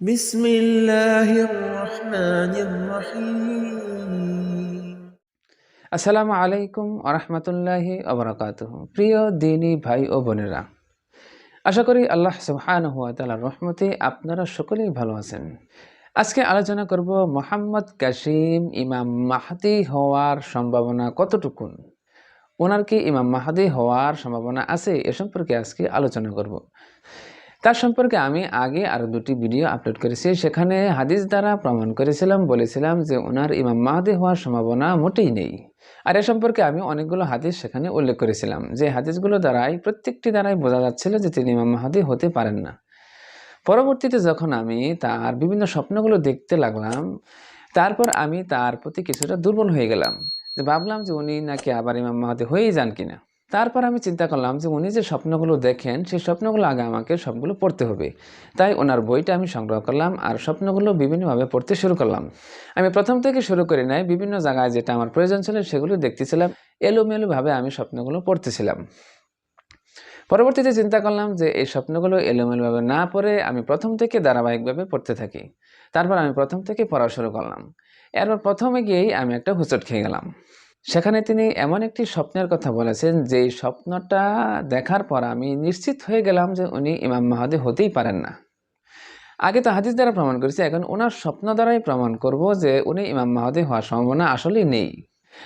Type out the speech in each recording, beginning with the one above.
بسم الله الرحمن الرحيم আসসালামু আলাইকুম আরহামতুল্লাহি আবরাকাত প্রিয় দিনী ভাই ও বোনেরা আশা করি আল্লাহ সুবহান হুয়া তালার রহমতে আপনারা সকলেই ভালো আছেন আজকে আলোচনা করব মোহাম্মদ কাসিম ইমাম মাহাদি হওয়ার সম্ভাবনা কতটুকুন ওনার কি ইমাম মাহাদি হওয়ার সম্ভাবনা আছে এ সম্পর্কে আজকে আলোচনা করব তার সম্পর্কে আমি আগে আরও দুটি ভিডিও আপলোড করেছি। সেখানে হাদিস দ্বারা প্রমাণ করেছিলাম, বলেছিলাম যে ওনার ইমাম মাহাদি হওয়ার সম্ভাবনা মোটেই নেই। আর এ সম্পর্কে আমি অনেকগুলো হাদিস সেখানে উল্লেখ করেছিলাম, যে হাদিসগুলো দ্বারাই, প্রত্যেকটি দ্বারাই বোঝা যাচ্ছিল যে তিনি ইমাম মাহাদি হতে পারেন না। পরবর্তীতে যখন আমি তার বিভিন্ন স্বপ্নগুলো দেখতে লাগলাম, তারপর আমি তার প্রতি কিছুটা দুর্বল হয়ে গেলাম। যে ভাবলাম যে উনি নাকি আবার ইমাম মাহাদি হয়েই যান কিনা। তারপর আমি চিন্তা করলাম যে উনি যে স্বপ্নগুলো দেখেন, সেই স্বপ্নগুলো আগে আমাকে সবগুলো পড়তে হবে। তাই ওনার বইটা আমি সংগ্রহ করলাম আর স্বপ্নগুলো বিভিন্নভাবে পড়তে শুরু করলাম। আমি প্রথম থেকে শুরু করি নাই, বিভিন্ন জায়গায় যেটা আমার প্রয়োজন ছিল সেগুলো দেখতেছিলাম, এলোমেলোভাবে আমি স্বপ্নগুলো পড়তেছিলাম। পরবর্তীতে চিন্তা করলাম যে এই স্বপ্নগুলো এলোমেলোভাবে না পড়ে আমি প্রথম থেকে ধারাবাহিকভাবে পড়তে থাকি। তারপর আমি প্রথম থেকে পড়া শুরু করলাম। এরপর প্রথমে গিয়েই আমি একটা হুচট খেয়ে গেলাম। সেখানে তিনি এমন একটি স্বপ্নের কথা বলেছেন, যে স্বপ্নটা দেখার পর আমি নিশ্চিত হয়ে গেলাম যে উনি ইমাম মাহাদি হতেই পারেন না। আগে তো হাদিস দ্বারা প্রমাণ করেছি, এখন ওনার স্বপ্ন দ্বারাই প্রমাণ করব যে উনি ইমাম মাহাদি হওয়ার সম্ভাবনা আসলেই নেই।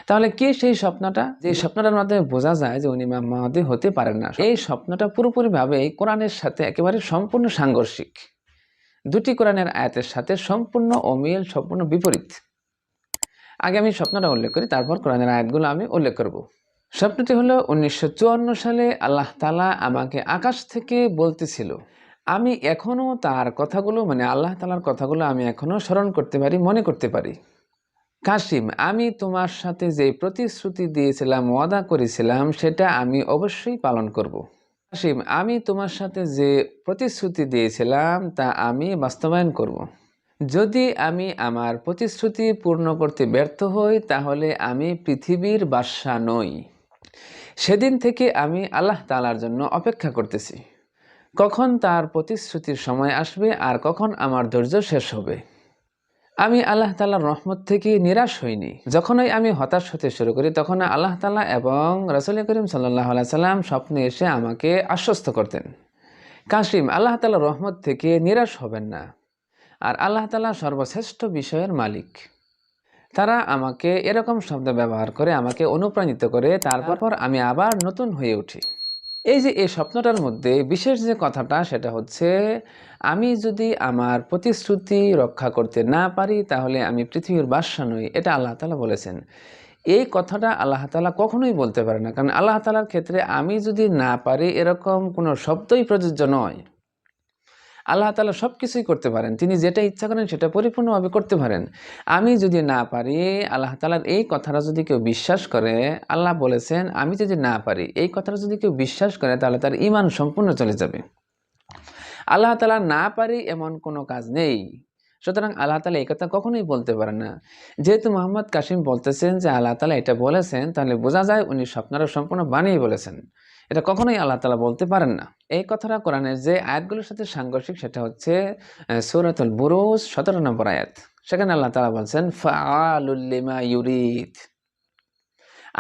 তাহলে কি সেই স্বপ্নটা? যে স্বপ্নটার মাধ্যমে বোঝা যায় যে উনি ইমাম মাহাদি হতে পারেন না। এই স্বপ্নটা পুরোপুরিভাবে কোরআনের সাথে একেবারে সম্পূর্ণ সাংঘর্ষিক। দুটি কোরআনের আয়াতের সাথে সম্পূর্ণ অমিল, সম্পূর্ণ বিপরীত। আগে আমি স্বপ্নটা উল্লেখ করি, তারপর কোরআনের আয়াতগুলো আমি উল্লেখ করব স্বপ্নটি হলো উনিশশো চুয়ান্ন সালে আল্লাহ তালা আমাকে আকাশ থেকে বলতেছিল, আমি এখনও তার কথাগুলো মানে আল্লাহ তালার কথাগুলো আমি এখনও স্মরণ করতে পারি, মনে করতে পারি কাশিম, আমি তোমার সাথে যে প্রতিশ্রুতি দিয়েছিলাম, ওয়াদা করেছিলাম, সেটা আমি অবশ্যই পালন করব। কাসিম আমি তোমার সাথে যে প্রতিশ্রুতি দিয়েছিলাম, তা আমি বাস্তবায়ন করব। যদি আমি আমার প্রতিশ্রুতি পূর্ণ করতে ব্যর্থ হই, তাহলে আমি পৃথিবীর বাদশা নই। সেদিন থেকে আমি আল্লাহ তালার জন্য অপেক্ষা করতেছি। কখন তার প্রতিশ্রুতির সময় আসবে আর কখন আমার ধৈর্য শেষ হবে? আমি আল্লাহ তালার রহমত থেকে নিরাশ হইনি। যখনই আমি হতাশ হতে শুরু করি, তখন আল্লাহ তালা এবং রসুল করিম সাল্লাহ সাল্লাম স্বপ্নে এসে আমাকে আশ্বস্ত করতেন। কাসিম আল্লাহ তালার রহমত থেকে নিরাশ হবেন না। আর আল্লাহ তালা সর্বশ্রেষ্ঠ বিষয়ের মালিক। তারা আমাকে এরকম শব্দ ব্যবহার করে আমাকে অনুপ্রাণিত করে, তারপর আমি আবার নতুন হয়ে উঠি। এই যে, এই স্বপ্নটার মধ্যে বিশেষ যে কথাটা, সেটা হচ্ছে, আমি যদি আমার প্রতিশ্রুতি রক্ষা করতে না পারি, তাহলে আমি পৃথিবীর বাদশা নই, এটা আল্লাহ তালা বলেছেন। এই কথাটা আল্লাহ তালা কখনোই বলতে পারে না, কারণ আল্লাহ তালার ক্ষেত্রে আমি যদি না পারি, এরকম কোনো শব্দই প্রযোজ্য নয়। আল্লাহ তালা সব কিছুই করতে পারেন। তিনি যেটা ইচ্ছা করেন সেটা পরিপূর্ণভাবে করতে পারেন। আমি যদি না পারি, আল্লাহ তালার এই কথাটা যদি কেউ বিশ্বাস করে, আল্লাহ বলেছেন, আমি যদি না পারি, এই কথাটা যদি কেউ বিশ্বাস করে, তাহলে তার ইমান সম্পূর্ণ চলে যাবে। আল্লাহ তালা না পারি এমন কোনো কাজ নেই। সুতরাং আল্লাহ তালা এই কথা কখনোই বলতে পারে না। যেহেতু মোহাম্মদ কাসিম বলতেছেন যে আল্লাহ তালা এটা বলেছেন, তাহলে বোঝা যায় উনি স্বপ্নরা সম্পূর্ণ বানিয়ে বলেছেন। এটা কখনোই আল্লাহ তালা বলতে পারেন না। এই কথাটা কোরআনের যে আয়াতগুলোর সাথে সাংঘর্ষিক সেটা হচ্ছে সৌরাতুল বুরুজ, সতেরো নম্বর আয়াত। সেখানে আল্লাহ তালা বলছেন ফালুল্লিমা ইউরিদ।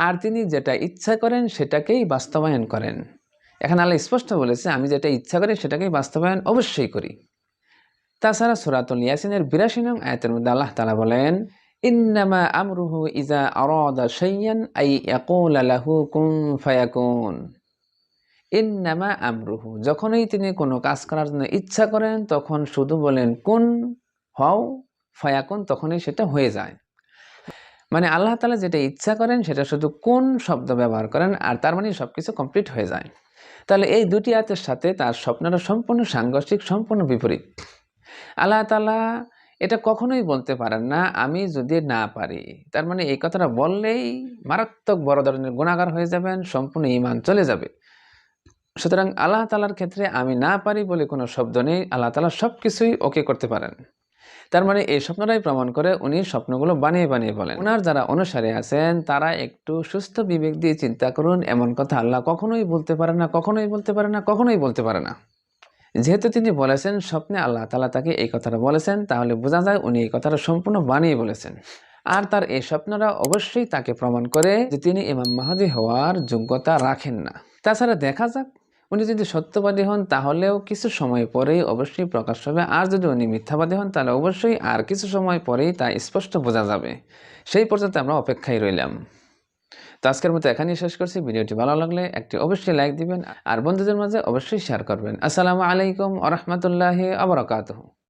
আর তিনি যেটা ইচ্ছা করেন সেটাকেই বাস্তবায়ন করেন। এখানে আল্লাহ স্পষ্ট বলেছে, আমি যেটা ইচ্ছা করি সেটাকেই বাস্তবায়ন অবশ্যই করি। তাছাড়া সুরাতুল ইয়াসিনের বিরাশি নং আয়াতের মধ্যে আল্লাহ তালা বলেন, ইন্নামা আমরুহু ইজা আরাদা শাইয়ান আই ইয়াকুল লাহু কুন ফায়াকুন। ইন্নামা আমরুহু। যখনই তিনি কোনো কাজ করার জন্য ইচ্ছা করেন, তখন শুধু বলেন, কোন হও ফায়াকুন, তখনই সেটা হয়ে যায়। মানে আল্লাহ তালা যেটা ইচ্ছা করেন, সেটা শুধু কোন শব্দ ব্যবহার করেন, আর তার মানে সব কিছু কমপ্লিট হয়ে যায়। তাহলে এই দুটি আয়াতের সাথে তার স্বপ্নটা সম্পূর্ণ সাংঘর্ষিক, সম্পূর্ণ বিপরীত। আল্লাহ তালা এটা কখনোই বলতে পারেন না, আমি যদি না পারি। তার মানে এই কথাটা বললেই মারাত্মক বড় ধরনের গুণাগার হয়ে যাবেন, সম্পূর্ণ ইমান চলে যাবে। সুতরাং আল্লাহ তালার ক্ষেত্রে আমি না পারি বলে কোনো শব্দ নেই, আল্লাহ তালা সব কিছুই ওকে করতে পারেন। তার মানে এই স্বপ্নটাই প্রমাণ করে উনি স্বপ্নগুলো বানিয়ে বানিয়ে বলেন। ওনার যারা অনুসারী আছেন, তারা একটু সুস্থ বিবেক দিয়ে চিন্তা করুন, এমন কথা আল্লাহ কখনোই বলতে পারে না, কখনোই বলতে পারে না, কখনোই বলতে পারে না। যেহেতু তিনি বলেছেন, স্বপ্নে আল্লাহ তালা তাকে এই কথাটা বলেছেন, তাহলে বোঝা যায় উনি এই কথাটা সম্পূর্ণ বানিয়ে বলেছেন। আর তার এই স্বপ্নরা অবশ্যই তাকে প্রমাণ করে যে তিনি ইমাম মাহাদি হওয়ার যোগ্যতা রাখেন না। তাছাড়া দেখা যাক উনি যদি সত্যবাদী হন, তাহলেও কিছু সময় পরেই অবশ্যই প্রকাশ হবে। আর যদি উনি মিথ্যাবাদী হন, তাহলে অবশ্যই আর কিছু সময় পরেই তা স্পষ্ট বোঝা যাবে। সেই পর্যন্ত আমরা অপেক্ষায় রইলাম। তো আজকের মতো এখানেই শেষ করছি। ভিডিওটি ভালো লাগলে একটি অবশ্যই লাইক দিবেন। আর বন্ধুদের মাঝে অবশ্যই শেয়ার করবেন। আসসালামু আলাইকুম আ রহমতুল্লাহ